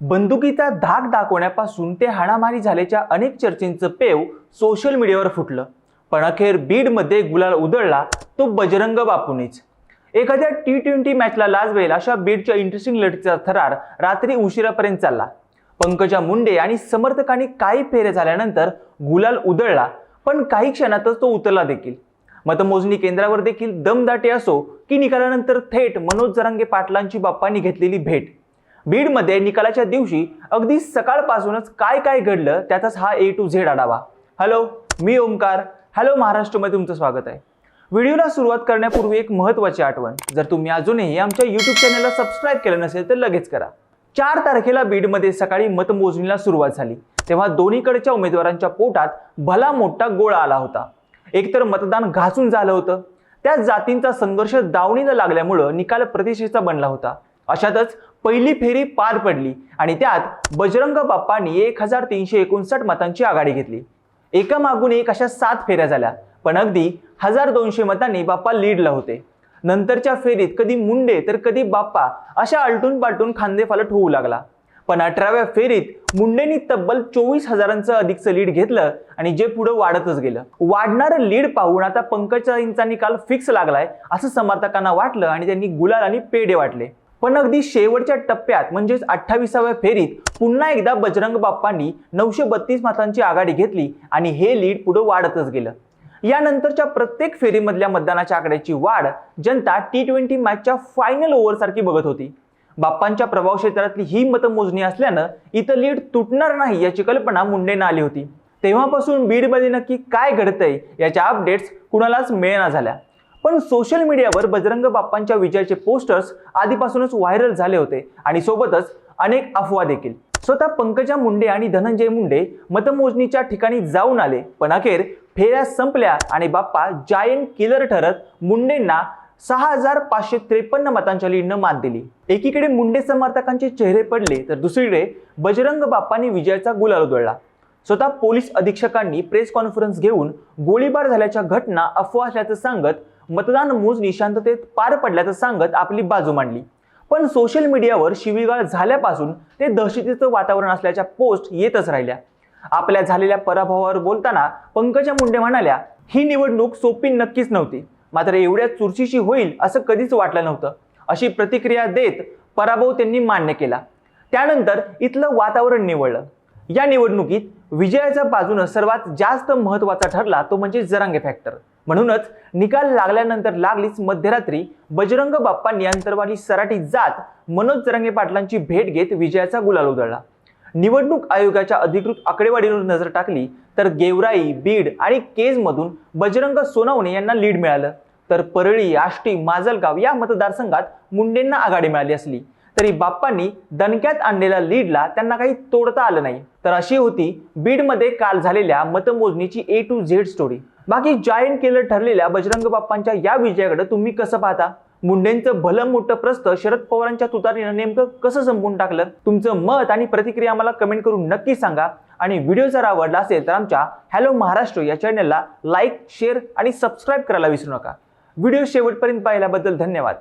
बंदुकीचा धाक दाखवण्यापासून ते हाणामारी झाल्याच्या अनेक चर्चेंचं पेव सोशल मीडियावर फुटलं. पण अखेर बीडमध्ये गुलाल उधळला तो बजरंग बापूनेच. एखाद्या टी ट्वेंटी मॅचला लाजवेल अशा बीडच्या इंटरेस्टिंग लढतीचा थरार रात्री उशिरापर्यंत चालला. पंकजा मुंडे आणि समर्थकांनी काही फेऱ्या झाल्यानंतर गुलाल उधळला पण काही क्षणातच तो उतरला देखील. मतमोजणी केंद्रावर देखील दमदाटे असो की निकालानंतर थेट मनोज जरांगे पाटलांची बाप्पांनी घेतलेली भेट. बीडमध्ये निकालाच्या दिवशी अगदी सकाळपासूनच काय काय घडलं त्याचाच हा ए टू झेड आढावा. हॅलो मी ओमकार हॅलो महाराष्ट्रमध्ये तुमचं स्वागत आहे. व्हिडिओला सुरुवात करण्यापूर्वी एक महत्त्वाची आठवण. जर तुम्ही अजूनही आमच्या यूट्यूब चॅनलला सबस्क्राईब केलं नसेल तर लगेच करा. चार तारखेला बीडमध्ये सकाळी मतमोजणीला सुरुवात झाली. तेव्हा दोन्हीकडच्या उमेदवारांच्या पोटात भला मोठा गोळा आला होता. एकतर मतदान घासून झालं होतं. त्या जातींचा संघर्ष दावणीला लागल्यामुळं निकाल प्रतिष्ठेचा बनला होता. अशातच पहिली फेरी पार पडली आणि त्यात बजरंग बाप्पांनी एक हजार तीनशे एकोणसाठ मतांची आघाडी घेतली. एका मागून एक अशा सात फेऱ्या झाल्या पण अगदी हजार दोनशे मतांनी बाप्पा लीडला होते. नंतरच्या फेरीत कधी मुंडे तर कधी बाप्पा अशा आलटून पालटून खांदेफालट होऊ लागला. पण अठराव्या फेरीत मुंडेंनी तब्बल चोवीस हजारांचं अधिकचं लीड घेतलं आणि जे पुढे वाढतच गेलं. वाढणारं लीड पाहून आता पंकजांचा निकाल फिक्स लागलाय असं समर्थकांना वाटलं आणि त्यांनी गुलाल आणि पेढे वाटले. पण अगदी शेवटच्या टप्प्यात म्हणजेच अठ्ठावीसाव्या फेरीत पुन्हा एकदा बजरंग बाप्पांनी नऊशे बत्तीस मतांची आघाडी घेतली आणि हे लीड पुढे वाढतच गेलं. यानंतरच्या प्रत्येक फेरीमधल्या मतदानाच्या आकड्याची वाढ जनता टी ट्वेंटी मॅचच्या फायनल ओव्हरसारखी बघत होती. बाप्पांच्या प्रभाव क्षेत्रातली ही मतमोजणी असल्यानं इथं लीड तुटणार नाही याची कल्पना मुंडेंना आली होती. तेव्हापासून बीडमध्ये नक्की काय घडतंय याच्या अपडेट्स कुणालाच मिळेना झाल्या. पण सोशल मीडियावर बजरंग बाप्पांच्या विजयाचे पोस्टर्स आधीपासूनच व्हायरल झाले होते. आणि सोबतच अनेक अफवा देखील. स्वतः पंकजा मुंडे आणि धनंजय मुंडे मतमोजणीच्या ठिकाणी जाऊन आले. पण अखेर फेऱ्या संपल्या आणि बाप्पा जायंट किलर ठरत मुंडेंना सहा हजार पाचशे त्रेपन्न मतांच्या लीडनं मात दिली. एकीकडे मुंडे समर्थकांचे चेहरे पडले तर दुसरीकडे बजरंग बाप्पांनी विजयाचा गुलाल उधळला. स्वतः पोलीस अधीक्षकांनी प्रेस कॉन्फरन्स घेऊन गोळीबार झाल्याच्या घटना अफवा असल्याचं सांगत मतदान मोजणी शांततेत पार पडल्याचं सांगत आपली बाजू मांडली. पण सोशल मीडियावर शिवीगाळ झाल्यापासून ते दहशतीचं वातावरण असल्याच्या पोस्ट येतच राहिल्या. आपल्या झालेल्या पराभवावर बोलताना पंकजा मुंडे म्हणाल्या ही निवडणूक सोपी नक्कीच नव्हती. मात्र एवढ्या चुरशीशी होईल असं कधीच वाटलं नव्हतं. अशी प्रतिक्रिया देत पराभव त्यांनी मान्य केला. त्यानंतर इथलं वातावरण निवडलं या निवडणुकीत विजयाच्या बाजूनं सर्वात जास्त महत्त्वाचा ठरला तो म्हणजे जरांगे फॅक्टर म्हणूनच निकाल लागल्यानंतर लागलीच मध्यरात्री बजरंग बाप्पांनी अंतरवाली सराठी जात मनोज जरंगे पाटलांची भेट घेत विजयाचा गुलाल उधळला. निवडणूक आयोगाच्या अधिकृत आकडेवारीवर नजर टाकली तर गेवराई बीड आणि केजमधून बजरंग सोनवणे यांना लीड मिळालं. तर परळी आष्टी माजलगाव या मतदारसंघात मुंडेंना आघाडी मिळाली असली तरी बाप्पांनी दणक्यात आणलेल्या लीडला त्यांना काही तोडता आलं नाही. तर अशी होती बीडमध्ये काल झालेल्या मतमोजणीची ए टू झेड स्टोरी बाकी जायंट केलं ठरलेल्या बजरंग बाप्पांच्या या विजयाकडे तुम्ही कसं पाहता? मुंडेंचं भलं मोठं प्रस्त शरद पवारांच्या तुतारीनं नेमकं कसं संपून टाकलं? तुमचं मत आणि प्रतिक्रिया मला कमेंट करून नक्की सांगा. आणि व्हिडिओ जर आवडला असेल तर आमच्या हॅलो महाराष्ट्र या चॅनलला लाईक शेअर आणि सबस्क्राईब करायला विसरू नका. व्हिडिओ शेवटपर्यंत पाहिल्याबद्दल धन्यवाद.